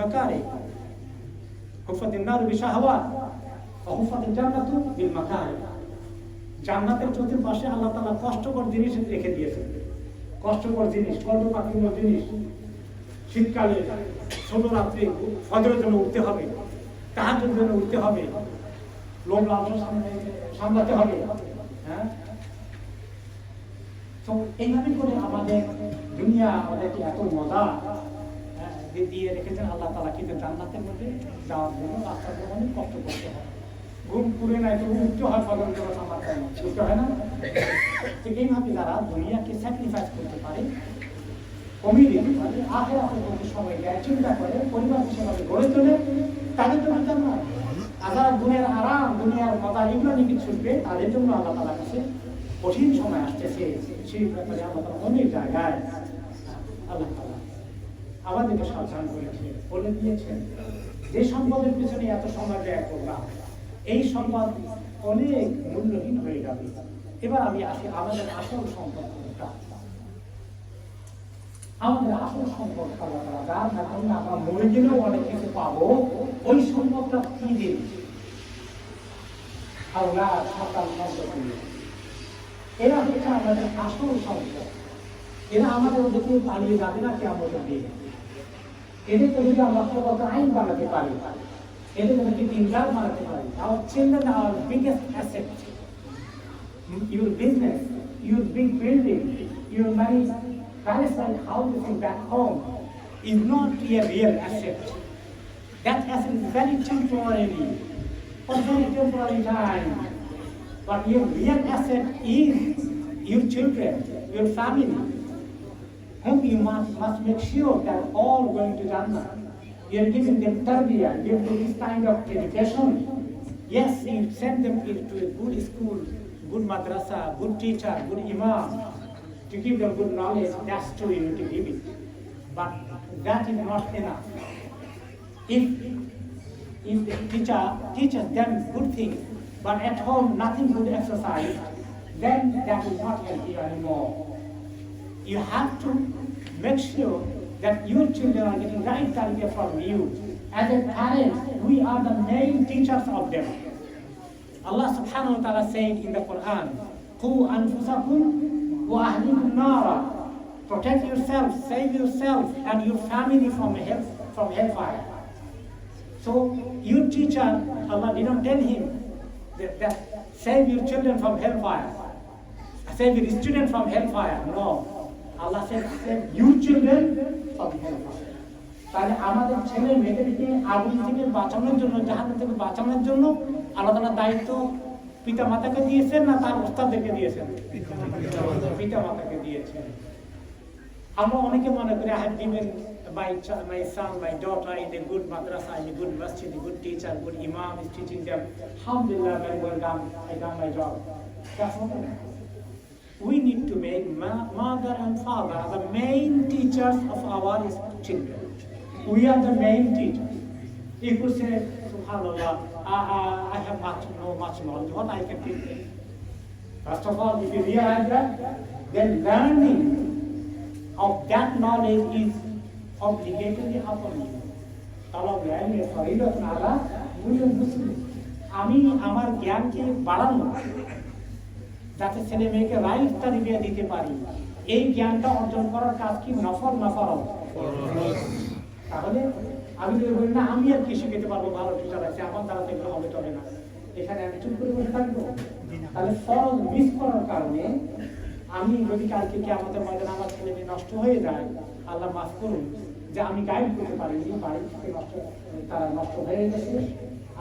মাকারে হুফাতিন নার বিশাহওয়াত হুফাতিন জান্নাতু বিল মাকারে জান্নাতের চতুর্পাশে আল্লাহ তাআলা কষ্টকর জিনিস রেখে দিয়েছেন। কষ্টকর জিনিস কর্মকাঠিন্য জিনিস। শীতকালে ছোট রাত্রে ফজরের জন্য উঠতে হবে তাহাজের জন্য উঠতে হবে, লোভ লালসা সামলাতে হবে হ্যাঁ? তো এইভাবে করে আমাদের দুনিয়া আমাদেরকে এত মজা দিয়ে- রেখেছেন, আল্লাহ তালা কিন্তু জান্নাতের মধ্যে যাওয়ার জন্য রাস্তাতে অনেক কষ্ট করতে হয়। ঘুম পুরে নাই তো উঠতে হয় ফজর করে আমার হয় না? তো এইভাবে যারা দুনিয়াকে স্যাক্রিফাইস করতে পারে কমিয়ে দিতে পারে, আখেরাতের প্রতি সময় দেয় চিন্তা করে, পরিবার হিসেবে গড়ে তোলে, তাদের জন্য জান্নাত আর যারা দুনিয়ার আরাম দুনিয়ার মজা এগুলো নিয়ে ছুটবে তাদের জন্য আল্লাহ তালার কাছে কঠিন সময় আসতেছে সেই ব্যাপারে অনেক জায়গায় আল্লাহ তালা আমাদেরকে সাবধান করেছে বলে দিয়েছেন যে সম্পদের পিছনে এত সময় ব্যয় করলাম এই সম্পদ অনেক মূল্যহীন হয়ে যাবে। এবার আমি আসি আমাদের আসল সম্পদ আমাদের আসল সম্পদ যার আমরা মরে গেলেও অনেক কিছু পাবো, ওই সম্পদটা কি সম্পত্তি এরা হচ্ছে আমাদের আসল সম্পদ। এরা আমাদের ওদেরকে পালিয়ে যাবে না কে আমাদের দিয়ে এদেরকে যদি আমরা কত আইন বানাতে পারি এদের ওদেরকে ইনকাম বানাতে পারি children are our biggest asset your business, your big building, your money, palace like houses in back home is not a real asset. That asset is very temporary, for very temporary time. But your real asset is your children, your family, whom you must, must make sure that all going to Jannah. You're giving them tarbiyah, give them this kind of education. Yes, you send them to a good school, good madrasa, good teacher, good imam, to give them good knowledge, that's true you need to give it. But that is not enough. If, if the teacher teaches them good things, but at home nothing good exercise, then that will not you anymore. You have to make sure that your children are getting right tarbiyah from you. As a parent, we are the main teachers of them. Allah subhanahu wa ta'ala said in the Quran, Qu anfusakum wa ahlikum nara. Protect yourself, save yourself and your family from hell, from hellfire. So your teacher, Allah didn't tell him that, that save your children from hellfire. Save your student from hellfire. No. Children from hellfire. তাহলে আমাদের ছেলে মেয়েদেরকে আগুন থেকে বাঁচানোর জন্য জাহান থেকে বাঁচানোর জন্য আলাদা আলাদা দায়িত্ব পিতা মাতাকে দিয়েছেন না তার ওস্তাদদেরকে দিয়েছেন পিতা মাতাকে দিয়েছেন আমরা অনেকে মনে করি I given my daughter in a good madrasa, in a good masjid, a good teacher, good imam is teaching them. Alhamdulillah, very well done. I done my job. That's not enough. we need to make ma mother and father the main teachers of our children. We are the main teachers. If we say, SubhanAllah, I, I, have much, no much knowledge, what I can teach them? First of all, if you realize that, then learning of that knowledge is obligatory upon you. আমি আমার জ্ঞানকে বাড়ানো যাতে ছেলে মেয়েকে right তালিকা দিতে পারি। এই জ্ঞানটা অর্জন করার কাজ কি? নফর না ফরজ? তাহলে আমি যদি বলি না আমি আর কি শিখাতে পারব? ভালো টিচার আছে আমার দ্বারা তো হবে চলে না। এখানে আমি চুপ করে বসে থাকব? তাহলে ফরজ মিস করার কারণে আমি যদি কালকে কি আমাদের ময়দানে আমার ছেলে মেয়ে নষ্ট হয়ে যায় আল্লাহ মাফ করুন যে আমি গাইড করতে পারিনি বাড়ি থেকে নষ্ট তারা নষ্ট হয়ে গেছে।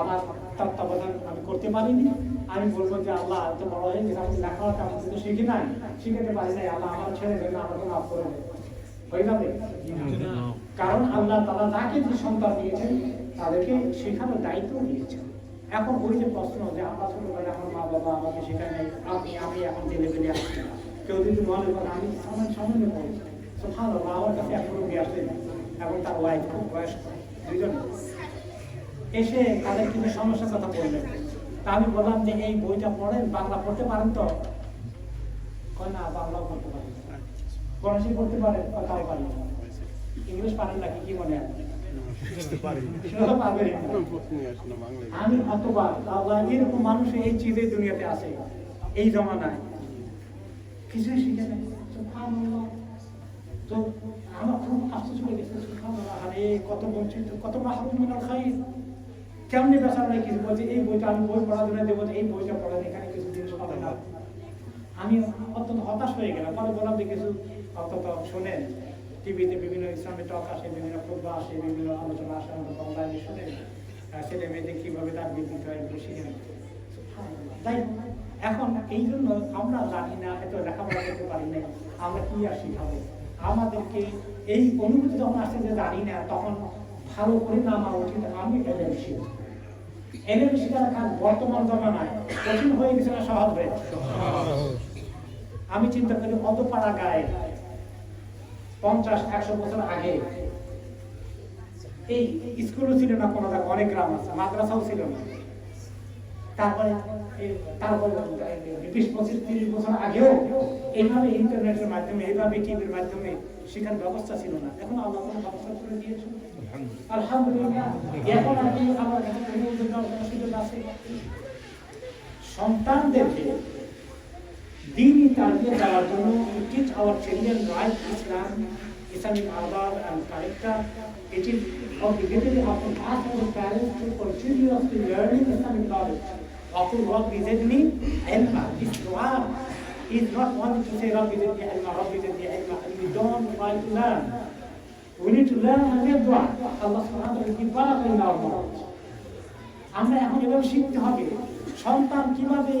আমার তত্ত্বাবধান আমি করতে পারিনি। আমি বলব যে আল্লাহ এত বড় হয়ে গেছে আমি লেখাপড়া আমি কিন্তু শিখি নাই। শিখাতে পারি নাই, আল্লাহ আমার ছেলে মেয়ে আমাকে মাফ করে দেয় হয়ে যাবে? কারণ আল্লাহ তারা যাকে যে সন্তান দিয়েছেন, তাদেরকে শেখানোর দায়িত্ব দিয়েছেন। এখন ওই যে প্রশ্ন যে আমরা ছোটবেলায় আমার মা বাবা আমাকে শেখায় নাই আমি এখন যে লেভেলে আসছি কেউ যদি মনে করেন আমি সামান্য সামান্য পড়েছি। তো ভালো আমার কাছে এখন রোগী আসে এবং তার ওয়াইফ খুব বয়স্ক দুজন এসে তাদের কিছু সমস্যার কথা বললেন। তা আমি বললাম যে, এই বইটা পড়েন, বাংলা পড়তে পারেন তো? না, বাংলাও পড়তে পারেন ফরাসি পড়তে পারেন কথাও পারি না। ইংলিশ পারেন নাকি, কি মনে হয় আমি হতবাক এরকম মানুষ এই চিজের দুনিয়াতে আছে, এই জমানায়। কিছুই শিখে নেই। তো আমার খুব আশ্চর্য হয়ে গেছে। কত বঞ্চিত, কত মাহরুম মিনাল খাইর। কেমনি বেচার নাই কিছু বলছে? এই বইটা আমি বই পড়ার জন্য দেবো, এই বইটা পড়েন এখানে কিছু জিনিস পাবে না আমি অত্যন্ত হতাশ হয়ে গেলাম। পরে বললাম যে কিছু অন্তত শোনেন, টিভিতে বিভিন্ন ইসলামী টক আসে, বিভিন্ন খুদ্া আসে, বিভিন্ন আলোচনা আসে আমরা অনলাইনে শুনেন। ছেলে মেয়েদের কীভাবে তার বিদ্যুৎ হয় এগুলো শিখে নেন। তাই এখন এই জন্য আমরা জানি না, এত লেখাপড়া করতে পারি না আমরা কি আর শিখাবো? আমাদেরকে এই অনুভূতি যখন আসছে যে জানি না, তখন করে নামা উচিত আমি শিখব এলেম শিখার কাজ বর্তমান জমানায় কঠিন হয়ে গেছে না সহজ হয়ে আমি চিন্তা করি অত পাড়া গায়ে পঞ্চাশ একশো বছর আগে এই স্কুলও ছিল না কোনো জায়গায়, অনেক গ্রাম আছে মাদ্রাসাও ছিল না। তারপরে তারপরে বিশ পঁচিশ তিরিশ বছর আগেও এইভাবে ইন্টারনেটের মাধ্যমে এইভাবে টিভির মাধ্যমে শেখার ব্যবস্থা ছিল না। এখন আল্লাহ কোনো ব্যবস্থা করে দিয়েছে। আলহামদুলিল্লাহ এখন আপনি আমার কাছে কোনো উদ্যোগ নেওয়ার কোনো সুযোগ আছে সন্তানদেরকে দিনই তারবিয়া দেওয়ার জন্য teach our children right Islam Islamic adab and character. It is obligatory upon us as parents to continuously learning Islamic knowledge. وقل رب زدني علما. This dua is not only to say رب زدني علما, رب زدني علما. And we don't try to learn. We need to learn and dua. Allah subhanahu wa ta'ala will give barakah in our knowledge. আমরা এখন এভাবে শিখতে হবে, সন্তান কীভাবে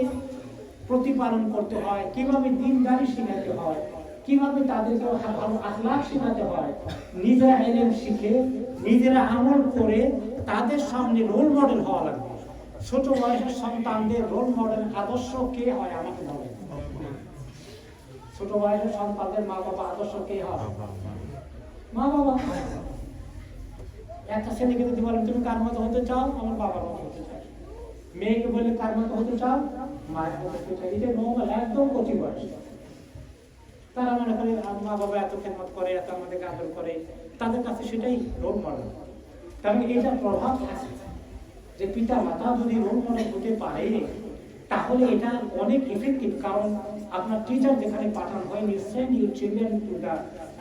প্রতিপালন করতে হয়, কীভাবে দিনদারি শেখাতে হয়, কীভাবে তাদেরকে ভালো আখলাখ শেখাতে হয়, নিজেরা এলেম শিখে, নিজেরা আমল করে তাদের সামনে রোল মডেল হওয়া লাগবে ছোট বয়সের সন্তানদের রোল মডেল আদর্শ কে হয় আমাকে বলেন ছোট বয়সের সন্তানদের মা বাবা আদর্শ কে হয় মা বাবা একটা ছেলেকে যদি বলেন তুমি কার মতো হতে চাও? আমার বাবার মতো হতে চাই মেয়েকে বলে কার মতো হতে চাও? মায়ের মতো হতে চাই এটা নর্মাল একদম বয়স তারা মনে করে মা বাবা এত করে এত আমাদেরকে আদর করে তাদের কাছে সেটাই রোল মডেল। কারণ এটা প্রভাব আছে যে পিতা মাতা যদি রোল মডেল হতে পারে তাহলে এটা অনেক এফেক্টিভ কারণ আপনার টিচার যেখানে পাঠান হয় your children to the uh,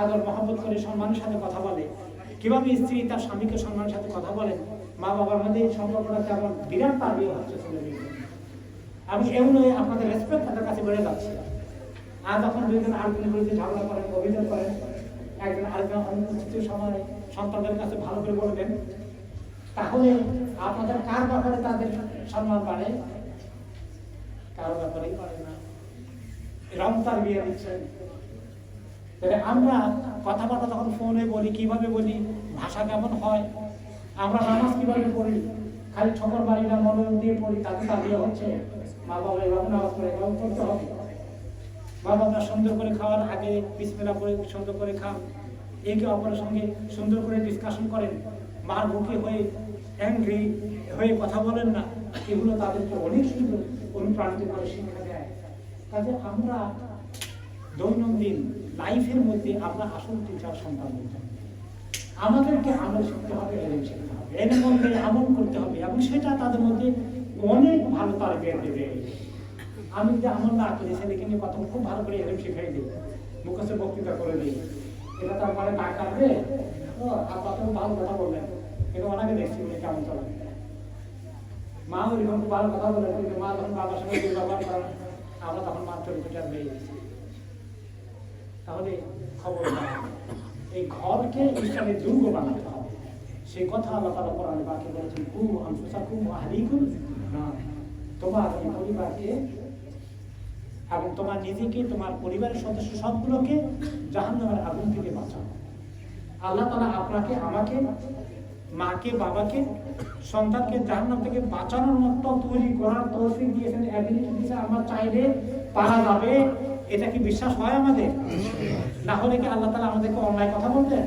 আদর, মহব্বত করে সম্মানের সাথে কথা বলে। কীভাবে স্ত্রী তার স্বামীকে সম্মানের সাথে কথা বলেন মা বাবার মধ্যে এই সম্পর্কটা কেমন বিরাট তারবিয়া হচ্ছে। আমি এগুলো আপনাদের রেসপেক্ট তাদের কাছে বেড়ে যাচ্ছে। আর যখন দুইজন আরেকজনের বিরুদ্ধে ঝগড়া করেন, অভিযোগ করেন, একজন আরেকজন অনুপস্থিতির সময় সন্তানদের কাছে ভালো করে বলবেন, তাহলে আপনাদের কার ব্যাপারে তাদের সম্মান বাড়ে? কারও ব্যাপারেই বাড়ে না। রং তার বিয়ে দিচ্ছেন আমরা কথাবার্তা যখন ফোনে বলি, কীভাবে বলি, ভাষা কেমন হয়, আমরা নামাজ কীভাবে পড়ি, খালি ঠকর বাড়ি না মনোযোগ দিয়ে পড়ি তাতে বিয়ে হচ্ছে? মা বাবা এভাবে নামাজ পড়ে, এভাবে করতে হবে? মা বাবা সুন্দর করে খাওয়ার আগে বিসমেলা করে সুন্দর করে খান। একে অপরের সঙ্গে সুন্দর করে ডিসকাশন করেন। মার মুখে হয়ে অ্যাংরি হয়ে কথা বলেন না, এগুলো তাদেরকে অনেক সুন্দর অনুপ্রাণিত করে শিক্ষা দেয়। কাজে আমরা দৈনন্দিন লাইফের মধ্যে আমরা আসল টিচার সন্তান হতে। আমাদেরকে আমল শিখতে হবে এলেম শিখতে হবে। এর মধ্যে আমল করতে হবে এবং সেটা তাদের মধ্যে অনেক ভালো তার বের দেবে। আমি যদি আমল না করি, ছেলেকে নিয়ে কথা খুব ভালো করে এলেম শিখাই দিই। মুখস্থ বক্তৃতা করে দিই। এটা তার মানে না কাটবে আপনার তো ভালো কথা বললেন। কিন্তু ওনাকে দেখছি কেমন চলেন। মা ওইরকম খুব ভালো কথা বলেন মা যখন বাবার সঙ্গে করেন, আমরা তখন মাত্র বেড়ে গেছি তাহলে খবর এই ঘরকে ইসলামের দুর্গ বানাতে হবে। সেই কথা আল্লাহ কোরআনে বাকি বলেছেন কু আনফুসাকুম আহলিকুম না তোমার এই পরিবারকে এবং তোমার নিজেকে, তোমার পরিবারের সদস্য সবগুলোকে জাহান্নামের আগুন থেকে বাঁচাও। আল্লাহ তালা আপনাকে, আমাকে, মাকে, বাবাকে, সন্তানকে জাহান্নাম থেকে বাঁচানোর মতো তৈরি করার তৌফিক দিয়েছেন। অ্যাবিলিটি দিয়েছেন, আমরা চাইলে পারা যাবে। এটা কি বিশ্বাস হয় আমাদের না হলে কি আল্লাহ তালা আমাদেরকে অন্যায় কথা বলতেন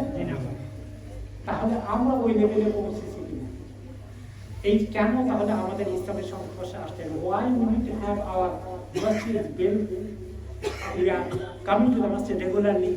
তাহলে আমরা ওই লেভেলে পৌঁছেছি এই কেন তাহলে আমাদের ইসলামের সংস্পর্শে আসতে হবে why we to have our masjid bill we are coming to the masjid regularly